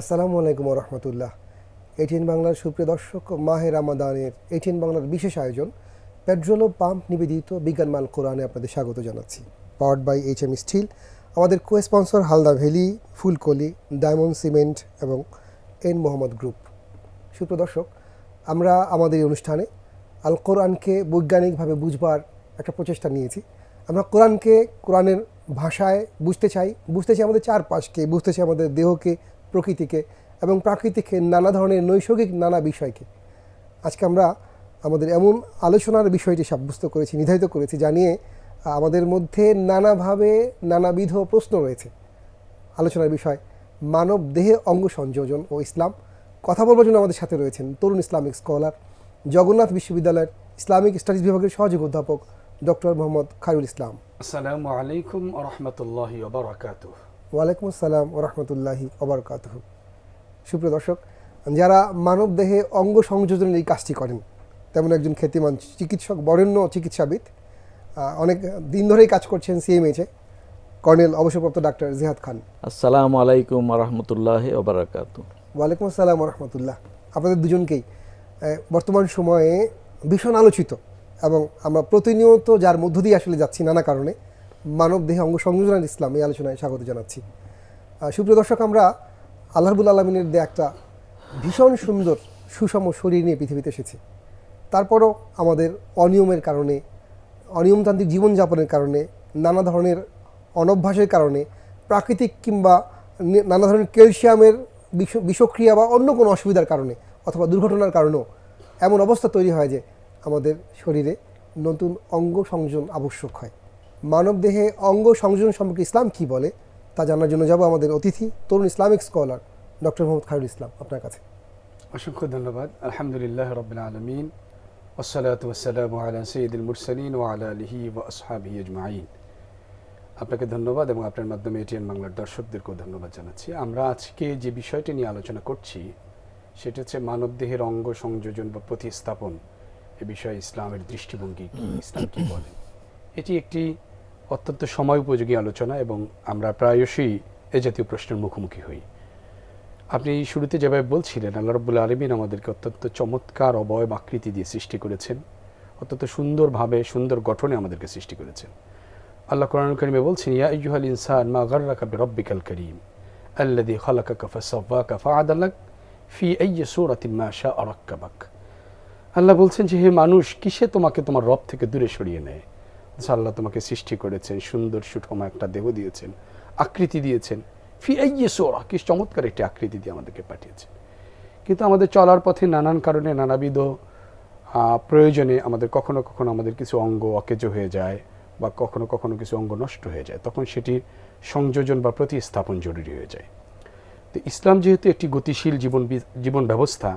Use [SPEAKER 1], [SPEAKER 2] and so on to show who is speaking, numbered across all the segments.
[SPEAKER 1] আসসালামু আলাইকুম রহমতুল্লাহ। এটিএন বাংলার সুপ্রিয় দর্শক মাহের রামাদানের এটিএন বাংলার বিশেষ আয়োজন, পেট্রোল পাম্প নিবেদিত বিজ্ঞানমাল কোরআনে আপনাদের স্বাগত জানাচ্ছি। Powered by H M steel আমাদের cosponsor Halda valley, Phulkoli, diamond cement এবং এন মোহাম্মদ গ্রুপ। সুপ্রিয় দর্শক, আমরা আমাদের এই অনুষ্ঠানে আল কোরআনকে বৈজ্ঞানিকভাবে বুঝবার একটা প্রচেষ্টা নিয়েছি। আমরা কোরআনকে, কোরআনের ভাষায় বুঝতে চাই বুঝতে চাই আমাদের চারপাশকে, বুঝতে চাই আমাদের দেহকে প্রকৃতিকে এবং প্রাকৃতিকে নানা ধরনের নৈসর্গিক নানা বিষয়কে। আজকে আমরা আমাদের এমন আলোচনার বিষয়টি সাব্যস্ত করেছি, নির্ধারিত করেছি জানিয়ে আমাদের মধ্যে নানাভাবে নানাবিধ প্রশ্ন রয়েছে। আলোচনার বিষয়, মানব দেহে অঙ্গ সংযোজন ও ইসলাম। কথা বলবার জন্য আমাদের সাথে রয়েছেন তরুণ ইসলামিক স্কলার, জগন্নাথ বিশ্ববিদ্যালয়ের ইসলামিক স্টাডিজ বিভাগের সহযোগী অধ্যাপক ডক্টর মোহাম্মদ খায়রুল ইসলাম।
[SPEAKER 2] আসসালামু আলাইকুম রহমতুল্লাহ
[SPEAKER 1] ওয়ালাইকুম আসসালাম ও রহমতুল্লাহি অবরকাত সুপ্রিয় দর্শক যারা মানব দেহে অঙ্গ সংযোজনের এই কাজটি করেন তেমন একজন খ্যাতিমান চিকিৎসক বরেণ্য চিকিৎসাবিদ অনেক দিন ধরেই কাজ করছেন সিএমএইচে কর্নেল অবসরপ্রাপ্ত ডাক্তার জিহাদ খান।
[SPEAKER 3] আসসালামু আলাইকুম রহমতুল্লাহ ওবরাকাত
[SPEAKER 1] ওয়ালাইকুম আসসালাম রহমতুল্লাহ। আপনাদের দুজনকেই বর্তমান সময়ে ভীষণ আলোচিত এবং আমরা প্রতিনিয়ত যার মধ্য দিয়ে আসলে যাচ্ছি নানা কারণে মানব দেহে অঙ্গ সংযোজন ইসলাম এই আলোচনায় স্বাগত জানাচ্ছি। সুপ্রিয় দর্শক, আমরা আল্লাহবুল আলমিনের দেয়া একটা ভীষণ সুন্দর, সুষম শরীর নিয়ে পৃথিবীতে এসেছি। তারপরও আমাদের অনিয়মের কারণে, অনিয়মতান্ত্রিক জীবনযাপনের কারণে, নানা ধরনের অনভ্যাসের কারণে, প্রাকৃতিক কিংবা নানা ধরনের ক্যালসিয়ামের বিষ- বিষক্রিয়া বা অন্য কোনো অসুবিধার কারণে অথবা দুর্ঘটনার কারণেও এমন অবস্থা তৈরি হয় যে আমাদের শরীরে নতুন অঙ্গ সংযোজন আবশ্যক হয়। মানব দেহে অঙ্গ সংযোজন সম্পর্কে ইসলাম কি বলে, তা জানার জন্য যাব আমাদের অতিথি, তরুণ Islamic scholar doctor Mohammad Khairul Islam আপনার কাছে।
[SPEAKER 2] অসংখ্য ধন্যবাদ। আলহামদুলিল্লাহ রবিল আলমিন। ওসালাত আলা সঈদুল মুরসালিন ও আলা আলহি ও আসহাবি আজমাইন। আপনাকে ধন্যবাদ এবং আপনার মাধ্যমে এটিএন বাংলার দর্শকদেরকেও ধন্যবাদ জানাচ্ছি। আমরা আজকে যে বিষয়টি নিয়ে আলোচনা করছি, সেটা হচ্ছে মানবদেহের অঙ্গ সংযোজন বা প্রতিস্থাপন। এ বিষয়ে ইসলামের দৃষ্টিভঙ্গি কি, ইসলাম কি বলে? এটি একটি অত্যন্ত সময় উপযোগী আলোচনা এবং আমরা প্রায়শই এ জাতীয় প্রশ্নের মুখোমুখি হই। আপনি শুরুতে যেভাবে বলছিলেন, আল্লাহ রব্বুল আলমিন আমাদেরকে অত্যন্ত চমৎকার অবয়ব আকৃতি দিয়ে সৃষ্টি করেছেন, অত্যন্ত সুন্দরভাবে, সুন্দর গঠনে আমাদেরকে সৃষ্টি করেছেন। আল্লাহ কোরআন করিমে বলছেন, ইয়া ইয়ুহাল ইনসান মা গাররাকা বিরব্বিকাল করিম, আল্লাযী খালাকাকা ফাসাওয়াকা ফাআদালাক ফি আইয়ি সূরাতিন মা শাআ রাক্কাবাক। আল্লাহ বলছেন যে, হে মানুষ, কিসে তোমাকে তোমার রব থেকে দূরে সরিয়ে নেয়? আল্লাহ তোমাকে সৃষ্টি করেছেন, সুন্দর সুঠম একটা দেহ দিয়েছেন, আকৃতি দিয়েছেন। ফি আইয়ে সোরা, কি চমৎকার একটি আকৃতি দিয়ে আমাদেরকে পাঠিয়েছেন। কিন্তু আমাদের চলার পথে নানান কারণে, নানাবিধ প্রয়োজনে আমাদের কখনো কখনো আমাদের কিছু অঙ্গ অকেজ হয়ে যায় বা কখনো কখনো কিছু অঙ্গ নষ্ট হয়ে যায়। তখন সেটির সংযোজন বা প্রতিস্থাপন জরুরি হয়ে যায়। তো ইসলাম যেহেতু একটি গতিশীল জীবন জীবন ব্যবস্থা,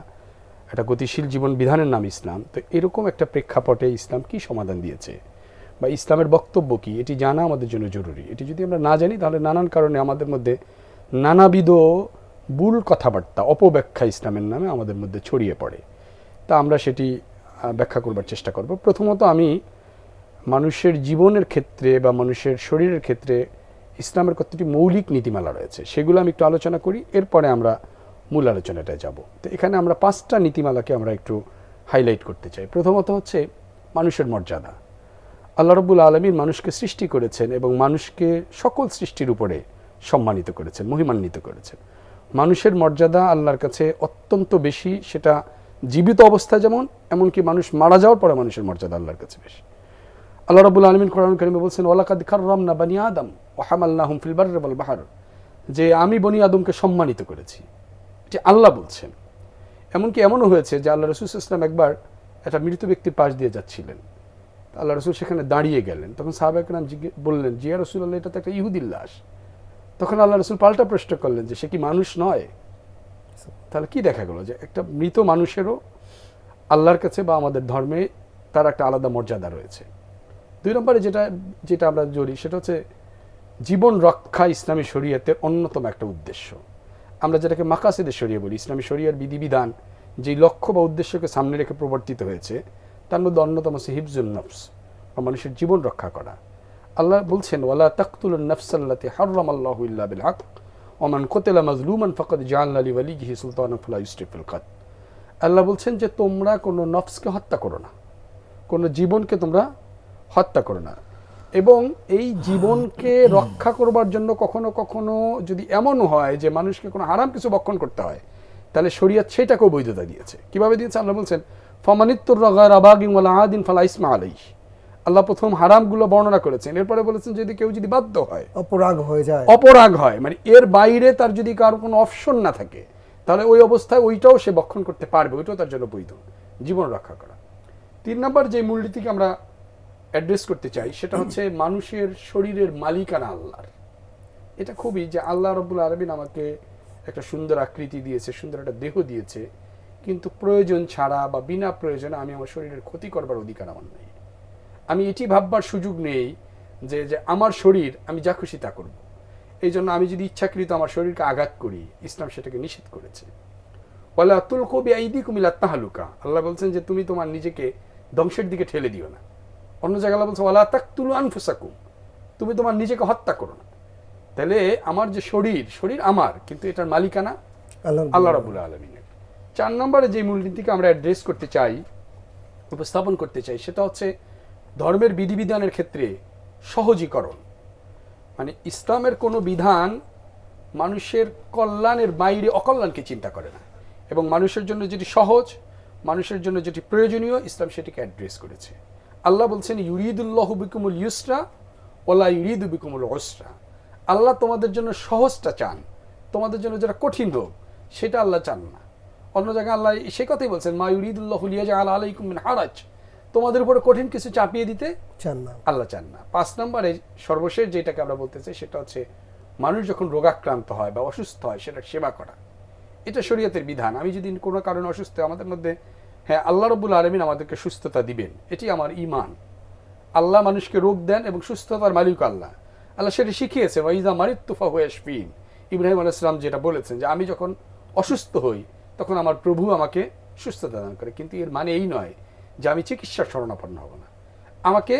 [SPEAKER 2] একটা গতিশীল জীবন বিধানের নাম ইসলাম, তো এরকম একটা প্রেক্ষাপটে ইসলাম কি সমাধান দিয়েছে? বা ইসলামের বক্তব্য কি? এটি জানা আমাদের জন্য জরুরি। এটি যদি আমরা না জানি, তাহলে নানান কারণে আমাদের মধ্যে নানাবিধ ভুল কথাবার্তা, অপব্যাখ্যা ইসলামের নামে আমাদের মধ্যে ছড়িয়ে পড়ে। তা আমরা সেটি ব্যাখ্যা করবার চেষ্টা করব। প্রথমত আমি মানুষের জীবনের ক্ষেত্রে বা মানুষের শরীরের ক্ষেত্রে ইসলামের কতটি মৌলিক নীতিমালা রয়েছে, সেগুলো আমি একটু আলোচনা করি। এরপরে আমরা মূল আলোচনাটায় যাব। তো এখানে আমরা পাঁচটা নীতিমালাকে আমরা একটু হাইলাইট করতে চাই। প্রথমত হচ্ছে মানুষের মর্যাদা। আল্লাহ রব্বুল আলমীর মানুষকে সৃষ্টি করেছেন এবং মানুষকে সকল সৃষ্টির উপরে সম্মানিত করেছেন, মহিমান্বিত করেছেন। মানুষের মর্যাদা আল্লাহর কাছে অত্যন্ত বেশি, সেটা জীবিত অবস্থায় যেমন, এমনকি মানুষ মারা যাওয়ার পরে মানুষের মর্যাদা আল্লাহর কাছে বেশি। আল্লাহ রবুল আলমিন কোরআন করিমে বলছেন ওলাকাদ খাররাম না বানি আদম ওহামাল্লাহুম ফিল বাররি ওয়াল বাহার। যে আমি বনি আদমকে সম্মানিত করেছি। যে আল্লাহ বলছেন। এমনকি এমনও হয়েছে যে আল্লাহ রসুল ইসলাম একবার একটা মৃত ব্যক্তির পাশ দিয়ে যাচ্ছিলেন। আল্লাহ রসুল সেখানে দাঁড়িয়ে গেলেন। তখন সাহাবাকরাম জিজ্ঞে বললেন, জিয়া রসুল আল্লাহ এটা তো একটা ইহুদির লাশ। তখন আল্লাহ রসুল পাল্টা প্রশ্ন করলেন যে, সে কি মানুষ নয়? তাহলে কি দেখা গেল যে, একটা মৃত মানুষেরও আল্লাহর কাছে বা আমাদের ধর্মে তার একটা আলাদা মর্যাদা রয়েছে। দুই নম্বরে যেটা যেটা আমরা জড়ি, সেটা হচ্ছে জীবন রক্ষা ইসলামী শরীয়তের অন্যতম একটা উদ্দেশ্য। আমরা যেটাকে মাকাসেদের শরিয়া বলি, ইসলামী শরিয়ার বিধিবিধান, যেই লক্ষ্য বা উদ্দেশ্যকে সামনে রেখে প্রবর্তিত হয়েছে তার মধ্যে অন্যতম হচ্ছে হিফজুল নফস, বা মানুষের জীবন রক্ষা করা। আল্লাহ বলছেন, ওয়ালা তাকতুল নফসাল্লাতি হাররাম আল্লাহু বিল হক ওমান কোতেলা মাজলুমান ফকত জাহান আলী ওয়ালিহি সুলতান ফুলা ইউস্টিফুল কাত আল্লাহ বলছেন যে, তোমরা কোনো নফসকে হত্যা করো না। কোনো জীবনকে তোমরা হত্যা করো না। এবং এই জীবনকে রক্ষা করবার জন্য কখনো কখনো যদি এমন হয় যে, মানুষকে কোনো হারাম কিছু বক্ষণ করতে হয়, তাহলে শরিয়ত সেটাকেও বৈধতা দিয়েছে। কীভাবে দিয়েছে? আল্লাহ বলছেন ফমানিত্তুর রগার আবাগিং ওয়ালা আদিন ফালা ইসমা আলাই আল্লাহ প্রথম হারামগুলো বর্ণনা করেছেন। এরপরে বলেছেন যদি কেউ যদি বাধ্য হয়
[SPEAKER 1] অপরাগ হয়ে যায়।
[SPEAKER 2] অপরাগ হয় মানে এর বাইরে তার যদি কারও কোনো অপশন না থাকে তাহলে ওই অবস্থায় ওইটাও সে বক্ষণ করতে পারবে ওইটাও তার জন্য বৈধ। জীবন রক্ষা করা। তিন নম্বর যে মূলনীতিকে আমরা অ্যাড্রেস করতে চাই সেটা হচ্ছে মানুষের শরীরের মালিকানা আল্লাহর। এটা খুবই যে আল্লাহ রব্বুল আলমিন আমাকে একটা সুন্দর আকৃতি দিয়েছে সুন্দর একটা দেহ দিয়েছে। কিন্তু প্রয়োজন ছাড়া বা বিনা প্রয়োজনে আমি আমার শরীরের ক্ষতি করবার অধিকার আমার নেই। আমি এটি ভাববার সুযোগ নেই যে যে আমার শরীর আমি যা খুশি তা করব। এই জন্য আমি যদি ইচ্ছাকৃত আমার শরীরকে আঘাত করি ইসলাম সেটাকে নিষেধ করেছে। ওয়ালা আতুল কবি আইদি কুমিলা তাহালুকা। আল্লাহ বলছেন যে তুমি তোমার নিজেকে ধ্বংসের দিকে ঠেলে দিও না। অন্য জায়গায় বলছে ওয়ালা তাকতুলু আনফুসাকুম। তুমি তোমার নিজেকে হত্যা করো না। তাহলে আমার যে শরীর শরীর আমার কিন্তু এটার মালিকানা
[SPEAKER 1] আল্লাহ
[SPEAKER 2] আল্লাহ রাবুল আলমিনের। চার নম্বরে যে মূলনীতিকে আমরা অ্যাড্রেস করতে চাই, উপস্থাপন করতে চাই, সেটা হচ্ছে ধর্মের বিধিবিধানের ক্ষেত্রে সহজীকরণ। মানে ইসলামের কোনো বিধান মানুষের কল্যাণের বাইরে অকল্যাণকে চিন্তা করে না। এবং মানুষের জন্য যেটি সহজ, মানুষের জন্য যেটি প্রয়োজনীয়, ইসলাম সেটিকে অ্যাড্রেস করেছে। আল্লাহ বলছেন, ইউরিদুল্লাহ বিকুমুল ইউসরা ওলা ইউরিদু বিকুমুল ওসরা আল্লাহ তোমাদের জন্য সহজটা চান। তোমাদের জন্য যেটা কঠিন হোক সেটা আল্লাহ চান না। অন্য জায়গায় আল্লাহ সে কথাই বলছেন মা ইউরিদুল্লাহ লিয়াজা আল্লাহ আলাইকুম মিন হারাজ। তোমাদের উপরে কঠিন কিছু চাপিয়ে দিতে
[SPEAKER 1] চান না।
[SPEAKER 2] আল্লাহ চান না। পাঁচ নম্বরে সর্বশেষ যেটাকে আমরা বলতে চাই সেটা হচ্ছে মানুষ যখন রোগাক্রান্ত হয় বা অসুস্থ হয় সেটা সেবা করা। এটা শরীয়তের বিধান। আমি যদি কোনো কারণে অসুস্থ আমাদের মধ্যে হ্যাঁ আল্লাহ রবুল আলমিন আমাদেরকে সুস্থতা দিবেন। এটি আমার ইমান আল্লাহ মানুষকে রোগ দেন এবং সুস্থতার মালিক আল্লাহ। আল্লাহ সেটা শিখিয়েছে ওয়াইজা মারিত্তুফা হুয়াশফিন ইব্রাহিম আলাইসলাম যেটা বলেছেন যে আমি যখন অসুস্থ হই তখন আমার প্রভু আমাকে সুস্থতা দান করে। কিন্তু এর মানে এই নয় যে আমি চিকিৎসার শরণাপন্ন হব না। আমাকে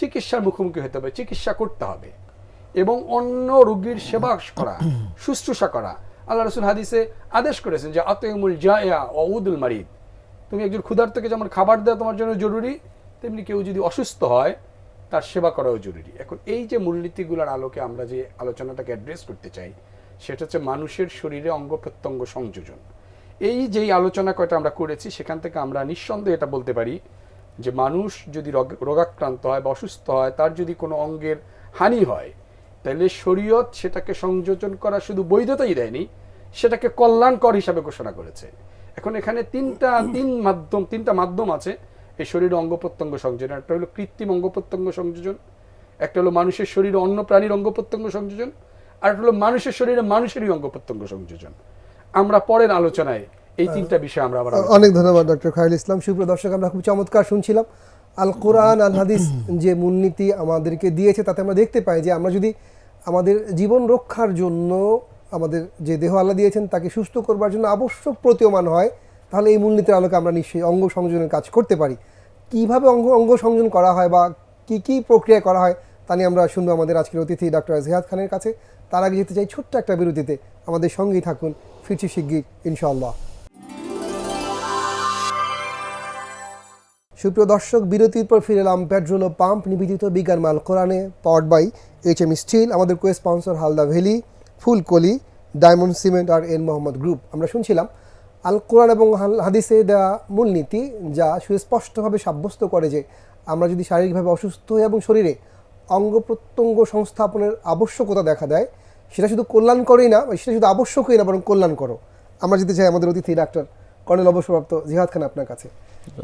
[SPEAKER 2] চিকিৎসার মুখোমুখি হতে হবে, চিকিৎসা করতে হবে এবং অন্য রোগীর সেবা করা, শুশ্রূষা করা। আল্লাহ রসুল হাদিসে আদেশ করেছেন যে আতমুল জায়া অউদুল মারিদ। তুমি একজন ক্ষুধার্তকে যেমন খাবার দেওয়া তোমার জন্য জরুরি, তেমনি কেউ যদি অসুস্থ হয়, তার সেবা করাও জরুরি। এখন এই যে মূলনীতিগুলোর আলোকে আমরা যে আলোচনাটাকে অ্যাড্রেস করতে চাই, সেটা হচ্ছে মানুষের শরীরে অঙ্গ প্রত্যঙ্গ সংযোজন। এই যেই আলোচনা কয়টা আমরা করেছি, সেখান থেকে আমরা নিঃসন্দেহে এটা বলতে পারি যে মানুষ যদি রোগাক্রান্ত হয় বা অসুস্থ হয়, তার যদি কোনো অঙ্গের হানি হয়, তাহলে শরীয়ত সেটাকে সংযোজন করা শুধু বৈধতাই দেয়নি, সেটাকে কল্যাণকর হিসাবে ঘোষণা করেছে। এখন এখানে তিনটা, তিন মাধ্যম, তিনটা মাধ্যম আছে এই শরীরে অঙ্গ প্রত্যঙ্গ সংযোজন। একটা হলো কৃত্রিম অঙ্গ প্রত্যঙ্গ সংযোজন, একটা হলো মানুষের শরীরে অন্য প্রাণীর অঙ্গ প্রত্যঙ্গ সংযোজন, আর একটা হলো মানুষের শরীরে মানুষেরই অঙ্গ প্রত্যঙ্গ সংযোজন। আমরা পরের আলোচনায় এই তিনটা বিষয় আমরা আবার
[SPEAKER 1] অনেক ধন্যবাদ, ডক্টর খায়রুল ইসলাম। সুপ্রিয় দর্শক, আমরা খুব চমৎকার শুনছিলাম। আল কোরআন, আল হাদিস যে মূলনীতি আমাদেরকে দিয়েছে, তাতে আমরা দেখতে পাই যে আমরা যদি আমাদের জীবন রক্ষার জন্য আমাদের যে দেহ আল্লাহ দিয়েছেন, তাকে সুস্থ করবার জন্য আবশ্যক প্রতীয়মান হয়, তাহলে এই মূলনীতির আলোকে আমরা নিশ্চয়ই অঙ্গ সংযোজনের কাজ করতে পারি। কীভাবে অঙ্গ অঙ্গ সংযোজন করা হয় বা কি কি প্রক্রিয়া করা হয়, তা নিয়ে আমরা শুনব আমাদের আজকের অতিথি ডক্টর জিহাদ খানের কাছে। তার আগে যেতে চাই ছোট্ট একটা বিরতিতে। আমাদের সঙ্গেই থাকুন ফিরছি শিগগির, ইনশাআল্লাহ। সুপ্রিয় দর্শক, বিরতির পর ফিরে এলাম পেট্রোল পাম্প নিবেদিত বিজ্ঞান মাল কোরআনে powered by H M steel আমাদের cosponsor Halda valley, Phulkoli, diamond cement আর এন মোহাম্মদ গ্রুপ। আমরা শুনছিলাম আল কোরআন এবং হাদিসে দেওয়া মূলনীতি যা সুস্পষ্টভাবে সাব্যস্ত করে যে আমরা যদি শারীরিকভাবে অসুস্থ হই এবং শরীরে অঙ্গ প্রত্যঙ্গ সংস্থাপনের আবশ্যকতা দেখা দেয় সেটা শুধু কল্যাণকরই না সেটা শুধু আবশ্যকই না বরং কল্যাণ করো। আমরা যেতে চাই আমাদের অতিথি ডাক্তার কর্নেল অবসরপ্রাপ্ত জিহাদ খান আপনার কাছে।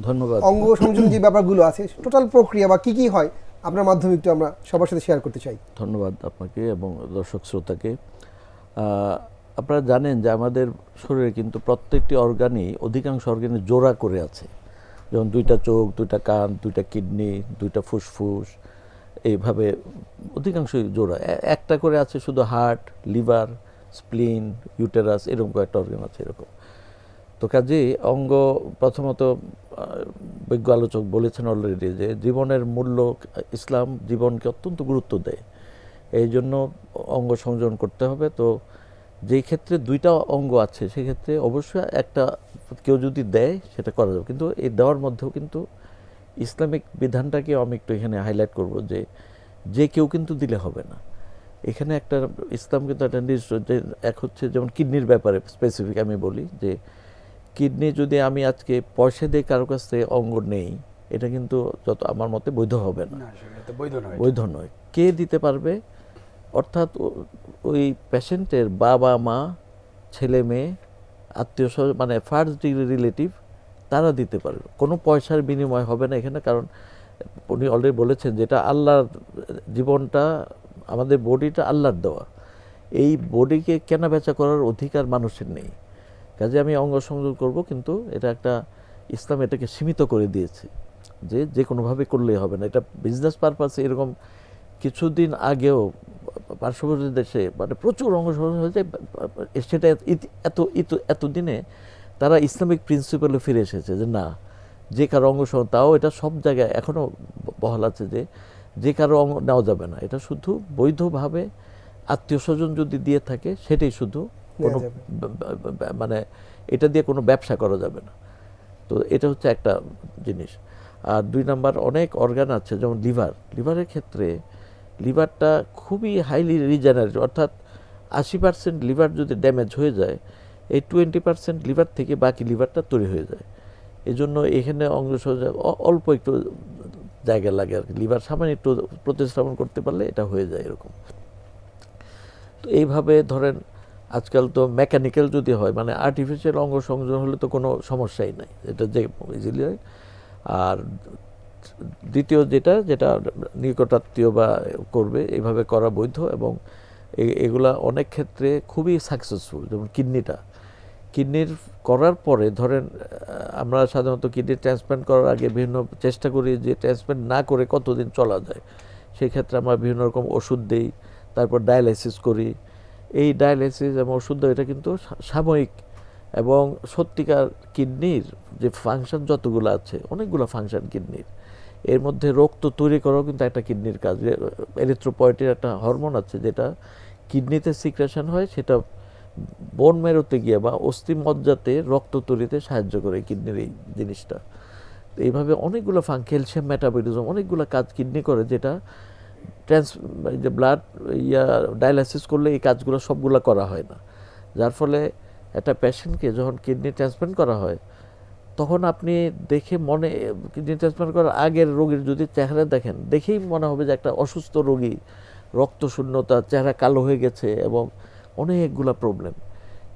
[SPEAKER 3] ধন্যবাদ।
[SPEAKER 1] অঙ্গ সংযোজন যে ব্যাপারগুলো আছে টোটাল প্রক্রিয়া বা কি কি হয় আপনার মাধ্যমে একটু আমরা সবার সাথে শেয়ার করতে চাই।
[SPEAKER 3] ধন্যবাদ আপনাকে এবং দর্শক শ্রোতাকে। আহ, আপনারা জানেন যে আমাদের শরীরে কিন্তু প্রত্যেকটি অর্গানই অধিকাংশ অর্গানে জোড়া করে আছে। যেমন দুইটা চোখ দুইটা কান দুইটা কিডনি দুইটা ফুসফুস এইভাবে অধিকাংশই জোড়া। একটা করে আছে শুধু হার্ট, লিভার, স্প্লিন, ইউটেরাস, এরকম কয়েকটা অর্গান আছে এরকম। তো কাজেই অঙ্গ প্রথমত বিজ্ঞ আলোচক বলেছেন অলরেডি যে জীবনের মূল্য ইসলাম জীবনকে অত্যন্ত গুরুত্ব দেয়। এই জন্য অঙ্গ সংযোজন করতে হবে। তো যেই ক্ষেত্রে দুইটা অঙ্গ আছে, সেক্ষেত্রে অবশ্যই একটা কেউ যদি দেয়, সেটা করা যাবে। কিন্তু এই দেওয়ার মধ্যেও কিন্তু ইসলামিক বিধানটাকে আমি একটু এখানে হাইলাইট করব যে যে কেউ কিন্তু দিলে হবে না। এখানে একটা ইসলাম কিন্তু একটা নির্দিষ্ট যে এক হচ্ছে যেমন কিডনির ব্যাপারে স্পেসিফিক আমি বলি যে কিডনি যদি আমি আজকে পয়সা দিয়ে কারও কাছ থেকে অঙ্গ নেই এটা কিন্তু যত আমার মতে বৈধ হবে না।
[SPEAKER 2] বৈধ নয়।
[SPEAKER 3] কে দিতে পারবে? অর্থাৎ ওই পেশেন্টের বাবা মা ছেলে মেয়ে আত্মীয় স্বজন মানে ফার্স্ট ডিগ্রি রিলেটিভ তারা দিতে পারবে। কোনো পয়সার বিনিময় হবে না এখানে, কারণ উনি অলরেডি বলেছেন যেটা আল্লাহর জীবনটা, আমাদের বডিটা আল্লাহর দেওয়া। এই বডিকে কেনা বেচা করার অধিকার মানুষের নেই। কাজে আমি অঙ্গ সংযোগ করব, কিন্তু এটা একটা ইসলাম এটাকে সীমিত করে দিয়েছে যে যে কোনোভাবে করলেই হবে না। এটা বিজনেস পারপাসে এরকম কিছুদিন আগেও পার্শ্ববর্তী দেশে মানে প্রচুর অঙ্গ সংযোগ হয়েছে, সেটা এত এত, এতদিনে তারা ইসলামিক প্রিন্সিপালে ফিরে এসেছে যে না যে কারও অঙ্গ তাও এটা সব জায়গায় এখনও বহাল আছে যে যে কারও অঙ্গ নেওয়া যাবে না। এটা শুধু বৈধভাবে আত্মীয় স্বজন যদি দিয়ে থাকে সেটাই শুধু কোনো মানে এটা দিয়ে কোনো ব্যবসা করা যাবে না। তো এটা হচ্ছে একটা জিনিস। আর দুই নাম্বার অনেক অর্গান আছে যেমন লিভার। লিভারের ক্ষেত্রে লিভারটা খুবই হাইলি রিজেনারেটিভ অর্থাৎ আশি পার্সেন্ট লিভার যদি ড্যামেজ হয়ে যায় এই টোয়েন্টি পার্সেন্ট লিভার থেকে বাকি লিভারটা তৈরি হয়ে যায়। এই জন্য এখানে অঙ্গ সহজে অ- অল্প একটু জায়গা লাগে আর কি। লিভার সামান্য একটু প্রতিস্থাপন করতে পারলে এটা হয়ে যায় এরকম। তো এইভাবে ধরেন আজকাল তো মেকানিক্যাল যদি হয় মানে আর্টিফিশিয়াল অঙ্গ সংযোজন হলে তো কোনো সমস্যাই নাই। এটা যে ইজিলি হয়। আর দ্বিতীয় যেটা যেটা নিকটাত্মীয় বা করবে এইভাবে করা বৈধ এবং এগুলা অনেক ক্ষেত্রে খুবই সাকসেসফুল যেমন কিডনিটা। কিডনির করার পরে ধরেন আমরা সাধারণত কিডনি ট্রান্সপ্লান্ট করার আগে বিভিন্ন চেষ্টা করি যে ট্রান্সপ্লান্ট না করে কতদিন চলা যায়। সেই ক্ষেত্রে আমরা বিভিন্ন রকম ওষুধ দিই, তারপর ডায়ালাইসিস করি। এই ডায়ালাইসিস এবং ওষুধ এটা কিন্তু সাময়িক এবং সত্যিকার কিডনির যে ফাংশন যতগুলো আছে, অনেকগুলো ফাংশন কিডনির। এর মধ্যে রক্ত তৈরি করাও কিন্তু একটা কিডনির কাজ। এরিথ্রোপয়েটের একটা হরমোন আছে যেটা কিডনিতে সিক্রেশন হয়, সেটা বোন মেরোতে গিয়ে বা অস্থি মজ্জাতে রক্ত তৈরিতে সাহায্য করে কিডনির এই জিনিসটা। তো এইভাবে অনেকগুলো ফাং, ক্যালসিয়াম, মেটাবলিজম অনেকগুলো কাজ কিডনি করে যেটা ট্রান্স যে ব্লাড, ইয়া, ডায়ালাইসিস করলে এই কাজগুলো সবগুলো করা হয় না। যার ফলে একটা পেশেন্টকে যখন কিডনি ট্রান্সপ্লান্ট করা হয়, তখন আপনি দেখে মনে, কিডনি ট্রান্সপ্লান্ট করার আগের রোগীর যদি চেহারা দেখেন, দেখেই মনে হবে যে একটা অসুস্থ রোগী রক্ত শূন্যতা চেহারা কালো হয়ে গেছে এবং অনেকগুলা প্রবলেম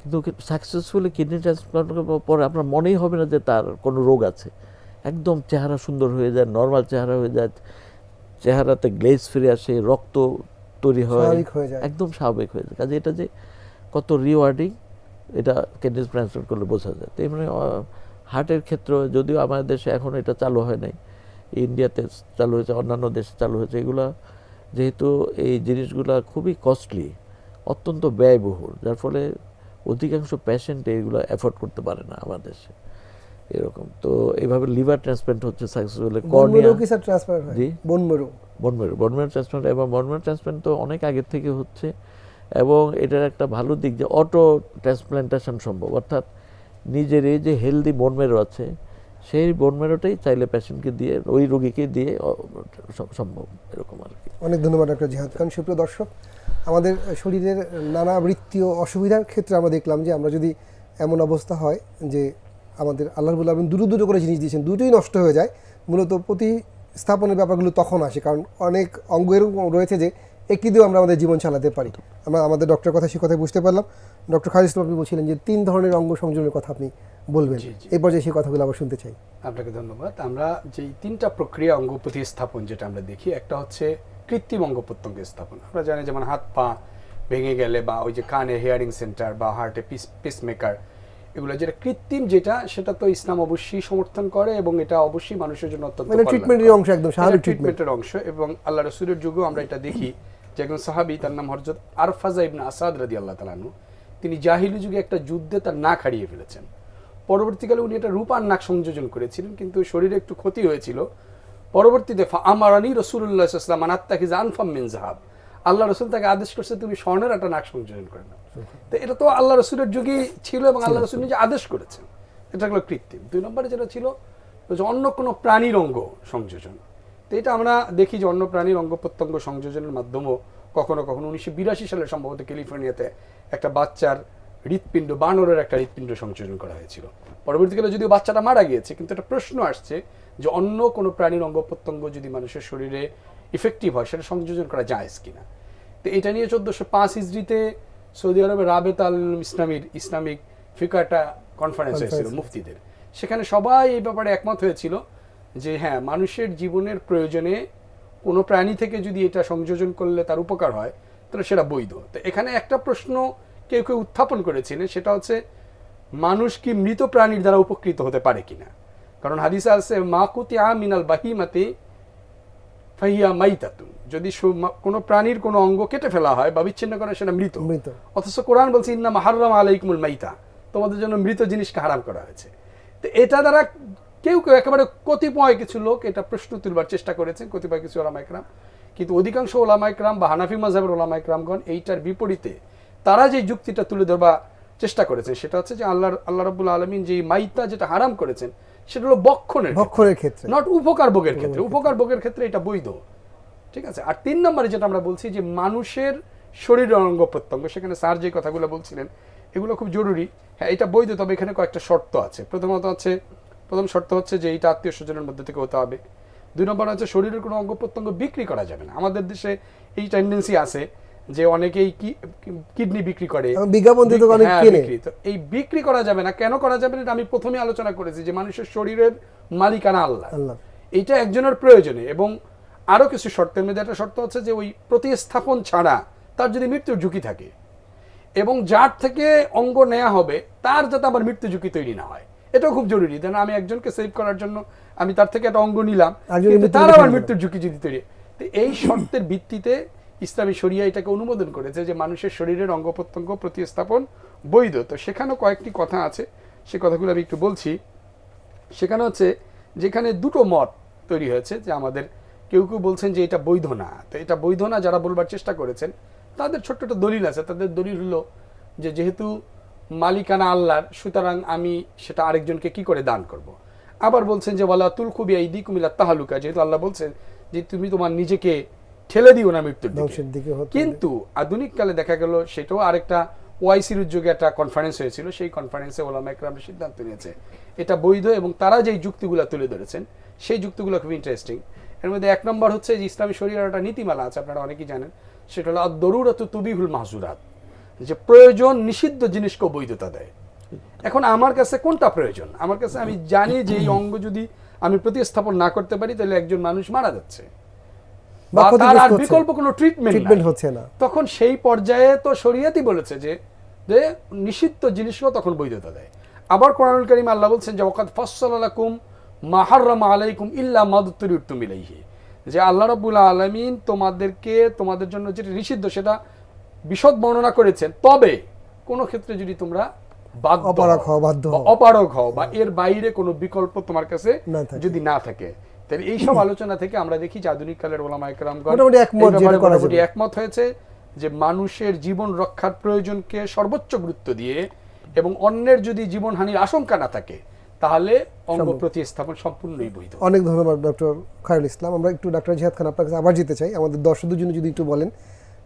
[SPEAKER 3] কিন্তু সাকসেসফুলি কিডনি ট্রান্সপ্লান্ট পরে আপনার মনেই হবে না যে তার কোনো রোগ আছে। একদম চেহারা সুন্দর হয়ে যায় নর্মাল চেহারা হয়ে যায় চেহারাতে গ্লেজ ফিরে আসে রক্ত তৈরি হয়। একদম স্বাভাবিক হয়ে যায়। কাজে এটা যে কত রিওয়ার্ডিং এটা কিডনি ট্রান্সপ্লান্ট করলে বোঝা যায়। তো এমনি হার্টের ক্ষেত্রে যদিও আমাদের দেশে এখন এটা চালু হয় নাই ইন্ডিয়াতে চালু হয়েছে অন্যান্য দেশে চালু হয়েছে এগুলা যেহেতু এই জিনিসগুলা খুবই কস্টলি অত্যন্ত ব্যয়বহুল যার ফলে অধিকাংশ পেশেন্ট এগুলো অ্যাফোর্ড করতে পারে না আমাদের দেশে। এরকম। তো এইভাবে লিভার ট্রান্সপ্লান্ট হচ্ছে সাকসেসফুলি কর্নিয়া
[SPEAKER 1] কি স্যার ট্রান্সফার হয়?
[SPEAKER 3] জি।
[SPEAKER 1] বোন মেরু
[SPEAKER 3] বনমেরু বনমেরু ট্রান্সপ্লান্ট এবং বনমেরু ট্রান্সপ্লান্ট তো অনেক আগের থেকে হচ্ছে এবং এটার একটা ভালো দিক যে অটো ট্রান্সপ্লান্টেশন সম্ভব। অর্থাৎ নিজের এই যে হেলদি বোন বনমেরু আছে সেই বনমেরুটাই চাইলে পেশেন্টকে দিয়ে ওই রোগীকে দিয়ে সম্ভব। এরকম আর কি।
[SPEAKER 1] অনেক ধন্যবাদ ডক্টর জিহাদ খান। সুপ্রিয় দর্শক আমাদের শরীরের নানা বৃত্তীয় অসুবিধার ক্ষেত্রে আমরা দেখলাম যে আমরা যদি এমন অবস্থা হয় যে আমাদের আল্লাহ রবুল্লা আলমিন দুটো দুটো করে জিনিস দিয়েছেন দুটোই নষ্ট হয়ে যায় মূলত প্রতিস্থাপনের ব্যাপারগুলো তখন আসে। কারণ অনেক অঙ্গ এরকম রয়েছে যে একটি দিয়েও আমরা আমাদের জীবন চালাতে পারি। আমরা আমাদের ডক্টরের কথা সে কথা বুঝতে পারলাম। ডক্টর খালিদ ইসলাম আপনি বলছিলেন যে তিন ধরনের অঙ্গ সংযোগের কথা আপনি বলবেন। এই পর্যায়ে সেই কথাগুলো আবার শুনতে চাই।
[SPEAKER 2] আপনাকে ধন্যবাদ। আমরা যেই তিনটা প্রক্রিয়া অঙ্গ প্রতিস্থাপন যেটা আমরা দেখি একটা হচ্ছে কৃত্রিম অঙ্গ প্রত্যঙ্গ স্থাপন। আমরা জানি যেমন হাত পা ভেঙে গেলে বা ওই যে কানে হেয়ারিং সেন্টার বা হার্টে পিস পেসমেকার এগুলো যেটা কৃত্রিম যেটা সেটা তো ইসলাম অবশ্যই সমর্থন করে এবং এটা অবশ্যই মানুষের জন্য অত্যন্ত
[SPEAKER 1] মানে ট্রিটমেন্টের অংশ একদম স্বাভাবিক
[SPEAKER 2] ট্রিটমেন্টের অংশ এবং আল্লাহ রসুলের যুগেও আমরা এটা দেখি যে একজন সাহাবি তার নাম হরজত আরফাজা ইবনে আসাদ রাদি আল্লাহ তালানু তিনি জাহিলি যুগে একটা যুদ্ধে তার নাক হারিয়ে ফেলেছেন। পরবর্তীকালে উনি এটা রূপার নাক সংযোজন করেছিলেন কিন্তু শরীরে একটু ক্ষতি হয়েছিল। পরবর্তীতে আমারানি রসুল্লাহ ইসলাম আনাত্তাকিজ আনফাম মিন জাহাব আল্লাহ রসুল তাকে আদেশ করছে, তুমি স্বর্ণের একটা নাক সংযোজন করে নাও। তো এটা তো আল্লাহ রসুলের যুগেই ছিল এবং আল্লাহ রসুল নিজে আদেশ করেছেন। এটা হলো কৃত্রিম। দুই নম্বরে যেটা ছিল যে অন্য কোনো প্রাণীর অঙ্গ সংযোজন। তো এটা আমরা দেখি যে অন্য প্রাণীর অঙ্গ প্রত্যঙ্গ সংযোজনের মাধ্যমেও কখনো কখনো উনিশশো বিরাশি সালে সম্ভবত ক্যালিফোর্নিয়াতে একটা বাচ্চার হৃৎপিণ্ড বানরের একটা হৃৎপিণ্ড সংযোজন করা হয়েছিল। পরবর্তীকালে যদিও বাচ্চাটা মারা গিয়েছে কিন্তু একটা প্রশ্ন আসছে যে অন্য কোনো প্রাণীর অঙ্গ প্রত্যঙ্গ যদি মানুষের শরীরে ইফেক্টিভ হয় সেটা সংযোজন করা যায় কিনা? তো এটা নিয়ে চোদ্দোশো পাঁচ ইসরিতে সৌদি আরবের রাবেত আল ইসলামীর ইসলামিক ফিকা একটা কনফারেন্স হয়েছিল মুফতিদের। সেখানে সবাই এই ব্যাপারে একমত হয়েছিল যে হ্যাঁ মানুষের জীবনের প্রয়োজনে কোনো প্রাণী থেকে যদি এটা সংযোজন করলে তার উপকার হয় তাহলে সেটা বৈধ। তো এখানে একটা প্রশ্ন কেউ কেউ উত্থাপন করেছিলেন সেটা হচ্ছে মানুষ কি মৃত প্রাণীর দ্বারা উপকৃত হতে পারে কিনা। কারণ হাদিসে আছে মাকুতি আ মিনাল বাহিমাতি ফাহিয়া মাইতাতুন। যদি কোনো প্রাণীর কোনো অঙ্গ কেটে ফেলা হয় বা বিচ্ছিন্ন করে সেটা মৃত।
[SPEAKER 1] মৃত।
[SPEAKER 2] অথচ কোরআন বলছে ইন্না মাহারাম আলাইকুমুল মাইতা। তোমাদের জন্য মৃত জিনিসকে হারাম করা হয়েছে। তো এটা দ্বারা কেউ কেউ একেবারে কতিপয় কিছু লোক এটা প্রশ্ন তুলবার চেষ্টা করেছেন কতিপয় কিছু ওলামাইকরাম কিন্তু অধিকাংশ ওলামাইকরাম বা হানাফি মাজহাবের ওলামাইকরামগণ এইটার বিপরীতে তারা যে যুক্তিটা তুলে ধরবা চেষ্টা করেছেন সেটা হচ্ছে যে আল্লাহ আল্লাহ রবুল আলমিন যে মাইতা যেটা হারাম করেছেন সেটা হলো বক্ষণের।
[SPEAKER 1] ভক্ষণের ক্ষেত্রে।
[SPEAKER 2] নট উপকার ভোগের ক্ষেত্রে। উপকার ভোগের ক্ষেত্রে এটা বৈধ। ঠিক আছে? আর তিন নম্বরে যেটা আমরা বলছি যে মানুষের শরীরের অঙ্গ প্রত্যঙ্গ সেখানে স্যার যে কথাগুলো বলছিলেন এগুলো খুব জরুরি। হ্যাঁ এটা বৈধ তবে এখানে কয়েকটা শর্ত আছে। প্রথমত হচ্ছে প্রথম শর্ত হচ্ছে যে এইটা আত্মীয় স্বজনের মধ্যে থেকে হতে হবে। দুই নম্বর হচ্ছে শরীরের কোনো অঙ্গ প্রত্যঙ্গ বিক্রি করা যাবে না। আমাদের দেশে এই টেন্ডেন্সি আছে যে অনেকেই কিডনি বিক্রি করে।
[SPEAKER 1] বিজ্ঞাপন দিয়ে তো অনেক
[SPEAKER 2] হ্যাঁ,
[SPEAKER 1] কেনে।
[SPEAKER 2] এই বিক্রি করা যাবে না। কেন করা যাবে না এটা আমি প্রথমে আলোচনা করেছি যে মানুষের শরীরের মালিকানা আল্লাহ। এইটা একজনের প্রয়োজনে এবং আরও কিছু শর্তের মধ্যে একটা শর্ত হচ্ছে যে ওই প্রতিস্থাপন ছাড়া তার যদি মৃত্যুর ঝুঁকি থাকে এবং যার থেকে অঙ্গ নেওয়া হবে তার যাতে আবার মৃত্যু ঝুঁকি তৈরি না হয়। এটাও খুব জরুরি। দেন আমি একজনকে সেভ করার জন্য আমি তার থেকে একটা অঙ্গ নিলাম তার আবার মৃত্যুর ঝুঁকি যদি তৈরি তো এই শর্তের ভিত্তিতে ইসলামী শরিয়া এটাকে অনুমোদন করেছে যে মানুষের শরীরের অঙ্গ প্রত্যঙ্গ প্রতিস্থাপন বৈধ। তো সেখানেও কয়েকটি কথা আছে, সে কথাগুলো আমি একটু বলছি। সেখানে হচ্ছে যেখানে দুটো মত তৈরি হয়েছে যে আমাদের কেউ কেউ বলছেন যে এটা বৈধ না। তো এটা বৈধ না যারা বলবার চেষ্টা করেছেন, তাদের ছোট্ট একটা দলিল আছে। তাদের দলিল হলো যে যেহেতু মালিকানা আল্লাহর, সুতরাং আমি সেটা আরেকজনকে কি করে দান করব। আবার বলছেন যে বলা তুল খুবই এই কুমিল্লা তাহালুকা। যেহেতু আল্লাহ বলছেন যে, তুমি তোমার নিজেকে ঠেলে দিও না মৃত্যুর দিকে। কিন্তু আধুনিক কালে দেখা গেল সেটাও আরেকটা ওয়াইসির উদ্যোগে একটা কনফারেন্স হয়েছিল। সেই কনফারেন্সে ওলামা একরাম সিদ্ধান্ত নিয়েছে। এটা বৈধ এবং তারা যেই যুক্তিগুলো তুলে ধরেছেন সেই যুক্তিগুলো খুব ইন্টারেস্টিং এর মধ্যে এক নম্বর হচ্ছে যে ইসলামী শরীরের একটা নীতিমালা আছে আপনারা অনেকেই জানেন। সেটা হলো দরুরত তুবিহুল মাহজুরাত যে প্রয়োজন নিষিদ্ধ জিনিসকেও বৈধতা দেয়। এখন আমার কাছে কোনটা প্রয়োজন? আমার কাছে আমি জানি যে এই অঙ্গ যদি আমি প্রতিস্থাপন না করতে পারি তাহলে একজন মানুষ মারা যাচ্ছে।
[SPEAKER 1] বা
[SPEAKER 2] তার। বিকল্প কোনো ট্রিটমেন্ট
[SPEAKER 1] ট্রিটমেন্ট হচ্ছে না।
[SPEAKER 2] তখন সেই পর্যায়ে তো শরীয়তই বলেছে যে যে নিষিদ্ধ জিনিসও তখন বৈধতা দেয়। আবার কোরআনুল করিম আল্লাহ বলছেন যে ওকাত আলাইকুম ইল্লা মাদুত্তরিউত্তুম ইলাইহি যে আল্লাহ রাব্বুল আলামিন তোমাদেরকে তোমাদের জন্য যেটা নিষিদ্ধ সেটা বিশদ বর্ণনা করেছেন। তবে কোনো ক্ষেত্রে যদি তোমরা হও
[SPEAKER 1] বাধ্য।
[SPEAKER 2] অপারগ হও বা এর বাইরে কোনো বিকল্প তোমার কাছে যদি না থাকে তাহলে এই সব আলোচনা থেকে আমরা দেখি যে আধুনিক কালের ওলামা একরামগণ
[SPEAKER 1] মোটামুটি একমত
[SPEAKER 2] হয়েছে যে মানুষের জীবন রক্ষার প্রয়োজনকে সর্বোচ্চ গুরুত্ব দিয়ে এবং অন্যের যদি জীবনহানির আশঙ্কা না থাকে তাহলে অঙ্গ প্রতিস্থাপন সম্পূর্ণই বৈধ।
[SPEAKER 1] অনেক ধন্যবাদ ডক্টর খায়রুল ইসলাম। আমরা একটু ডক্টর জিহাদ খান আপনার কাছে আবার যেতে চাই। আমাদের দর্শকদের জন্য যদি একটু বলেন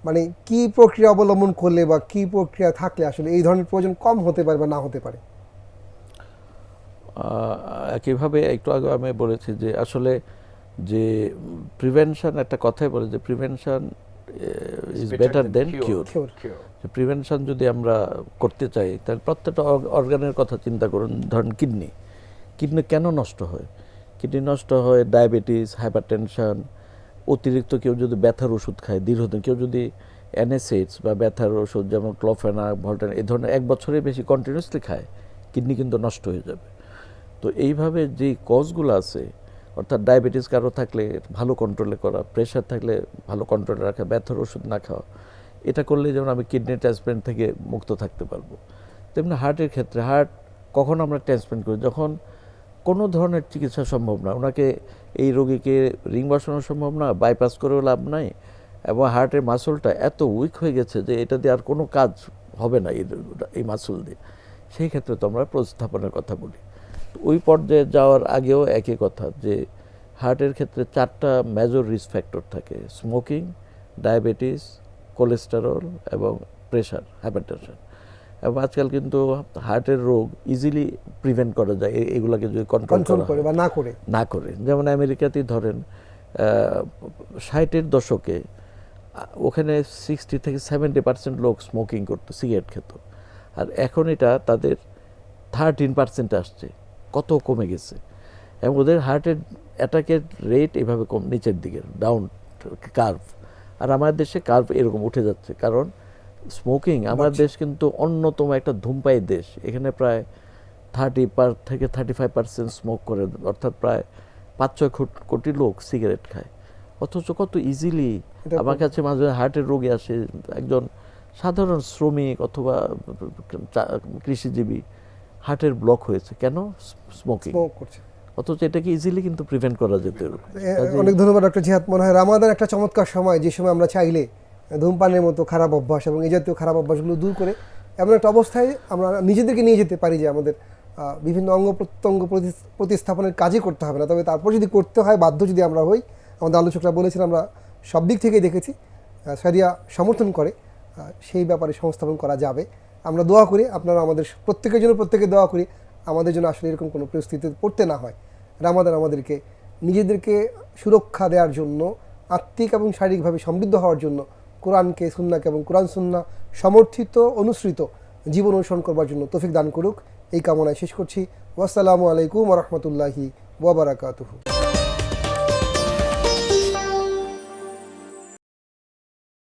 [SPEAKER 1] মানে কি প্রক্রিয়া অবলম্বন করলে বা কি প্রক্রিয়া থাকলে আসলে এই ধরনের প্রয়োজন কম হতে পারে বা না হতে পারে?
[SPEAKER 3] একইভাবে একটু আগে আমি বলেছি যে আসলে যে প্রিভেনশন একটা কথাই বলে যে prevention is better than cure যে প্রিভেনশন যদি আমরা করতে চাই তাহলে প্রত্যেকটা অর্গানের কথা চিন্তা করুন। ধরেন কিডনি। কিডনি কেন নষ্ট হয়? কিডনি নষ্ট হয় ডায়াবেটিস হাইপারটেনশন অতিরিক্ত কেউ যদি ব্যথার ওষুধ খায় দীর্ঘদিন কেউ যদি অ্যানেসিডস বা ব্যথার ওষুধ যেমন ক্লোফেনা ভল্টেন এই ধরনের এক বছরের বেশি কন্টিনিউসলি খায় কিডনি কিন্তু নষ্ট হয়ে যাবে। তো এইভাবে যে কজগুলো আছে, অর্থাৎ ডায়াবেটিস কারও থাকলে ভালো কন্ট্রোলে করা প্রেশার থাকলে ভালো কন্ট্রোলে রাখা, ব্যথার ওষুধ না খাওয়া, এটা করলে যেমন আমি কিডনি ট্রান্সপ্লান্ট থেকে মুক্ত থাকতে পারব। তেমনি হার্টের ক্ষেত্রে হার্ট কখন আমরা ট্রান্সপ্লান্ট করি, যখন কোনো ধরনের চিকিৎসা সম্ভব না, ওনাকে এই রোগীকে রিং বসানো সম্ভব না বাইপাস করেও লাভ নাই, এবং হার্টের মাসলটা এত উইক হয়ে গেছে যে এটা দিয়ে আর কোনো কাজ হবে না এই- এই মাসল দিয়ে। সেই ক্ষেত্রে তো আমরা প্রস্থাপনের কথা বলি। ওই পর্যায়ে যাওয়ার আগেও একই কথা যে হার্টের ক্ষেত্রে চারটা মেজর রিস্ক ফ্যাক্টর থাকে স্মোকিং ডায়াবেটিস কোলেস্টেরল এবং প্রেশার হাইপারটেনশন এবং আজকাল কিন্তু হার্টের রোগ ইজিলি প্রিভেন্ট করা যায় এগুলাকে যদি কন্ট্রোল
[SPEAKER 1] কন্ট্রোল
[SPEAKER 3] করে
[SPEAKER 1] বা না করে।
[SPEAKER 3] না করে। যেমন আমেরিকাতেই ধরেন ষাটের দশকে ওখানে সিক্সটি থেকে সেভেন্টি পার্সেন্ট লোক স্মোকিং করতো সিগারেট খেত। আর এখন এটা তাদের থার্টিন পার্সেন্ট আসছে। কত কমে গেছে। এবং ওদের হার্টের অ্যাটাকের রেট এভাবে কম নিচের দিকে ডাউন কার্ভ আর আমাদের দেশে কার্ভ এরকম উঠে যাচ্ছে কারণ স্মোকিং আমার দেশ কিন্তু অন্যতম একটা ধূমপায়ী দেশ। এখানে প্রায় থার্টি পার থেকে থার্টি ফাইভ পার্সেন্ট স্মোক করে অর্থাৎ প্রায় পাঁচ ছয় কোটি লোক সিগারেট খায়। অথচ কত ইজিলি আমার কাছে মাঝে মাঝে হার্টের রোগী আসে একজন সাধারণ শ্রমিক অথবা কৃষিজীবী। হার্টের ব্লক হয়েছে। কেন? স্মোকিং অথচ এটাকে ইজিলি কিন্তু প্রিভেন্ট করা যেত
[SPEAKER 1] অনেক ধন্যবাদ ডক্টর জিহাদ। মনে হয় রামাদান একটা চমৎকার সময় যে সময় আমরা চাইলে ধূমপানের মতো খারাপ অভ্যাস এবং এই জাতীয় খারাপ অভ্যাসগুলো দূর করে এমন একটা অবস্থায় আমরা নিজেদেরকে নিয়ে যেতে পারি যে আমাদের বিভিন্ন অঙ্গ প্রত্যঙ্গ প্রতিস্থাপনের কাজই করতে হবে না। তবে তারপর যদি করতে হয় বাধ্য যদি আমরা হই আমাদের আলোচকরা বলেছেন আমরা সব দিক থেকেই দেখেছি সারিয়া সমর্থন করে সেই ব্যাপারে সংস্থাপন করা যাবে। আমরা দোয়া করি, আপনারা আমাদের প্রত্যেকের জন্য প্রত্যেকে দোয়া করি, আমাদের জন্য আসলে এরকম কোনো পরিস্থিতিতে পড়তে না হয়। রামাদান আমাদেরকে নিজেদেরকে সুরক্ষা দেওয়ার জন্য, আত্মিক এবং শারীরিকভাবে সমৃদ্ধ হওয়ার জন্য কোরআনকে, সুন্নাকে এবং কোরআন সুন্না সমর্থিত, অনুসৃত জীবন অনুসরণ করবার জন্য তৌফিক দান করুক। এই কামনায় শেষ করছি। ওয়াসালামু আলাইকুম রহমতুল্লাহি ওয়াবারাকাতুহু